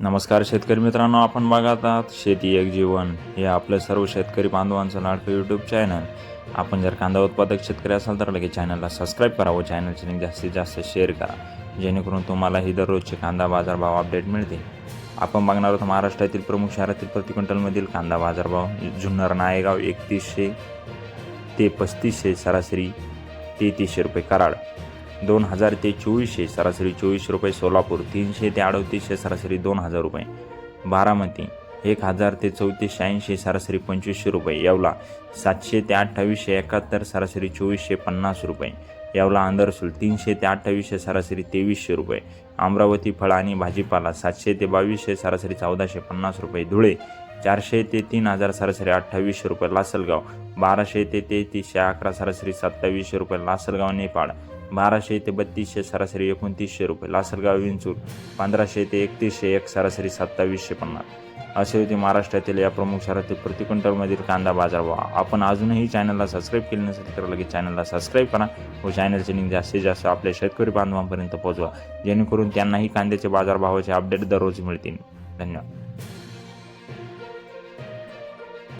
नमस्कार शेतकरी मित्रांनो आपण बघत आहात शेती एक जीवन. हे आपलं सर्व शेतकरी बांधवांचं लाडकं यूट्यूब चॅनल आपण जर कांदा उत्पादक शेतकरी असाल तर लगेच चॅनलला सबस्क्राईब करा व चॅनलची लिंक जास्तीत जास्त शेअर करा. जेणेकरून तुम्हालाही दररोजचे कांदा बाजारभाव अपडेट मिळते आपण बघणार आहोत महाराष्ट्रातील प्रमुख शहरातील प्रति क्विंटलमधील कांदा बाजारभाव. जुन्नर नायगाव एकतीसशे ते पस्तीसशे सरासरी तेहतीसशे रुपये कराड. दोन हजार ते चोवीसशे सरासरी चोवीस रुपये सोलापूर तीनशे ते अडतीसशे सरासरी दोन हजार रुपये. बारामती एक हजार ते चौतीसशे ऐंशी सरासरी पंचवीसशे रुपये. येवला सातशे ते अठ्ठावीसशे एकाहत्तर सरासरी चोवीसशे पन्नास रुपये. येवला आंदरसूल तीनशे ते अठ्ठावीसशे सरासरी तेवीसशे रुपये. अमरावती फळ आणि भाजीपाला सातशे ते बावीसशे सरासरी चौदाशे पन्नास रुपये. धुळे चारशे ते तीन हजार सरासरी अठ्ठावीसशे रुपये लासलगाव बाराशे ते तेहतीसशे अकरा सरासरी सत्तावीसशे रुपये लासलगाव नेपाळ बाराशे ते बत्तीसशे सरासरी एकोणतीसशे रुपये लासलगाव विंचूर पंधराशे ते एकतीसशे एक सरासरी सत्तावीसशे पन्नास. असे होते महाराष्ट्रातील या प्रमुख शहरातील प्रति क्विंटलमधील कांदा बाजार बाजारभाव आपण अजूनही चॅनलला सबस्क्राईब केले नसेल तर लगेच चॅनलला सबस्क्राईब करा व चॅनलचे लिंक जास्तीत जास्त आपल्या शेतकरी बांधवांपर्यंत पोहोचवा जेणेकरून त्यांनाही कांद्याचे बाजारभावाचे अपडेट दररोज मिळतील. धन्यवाद.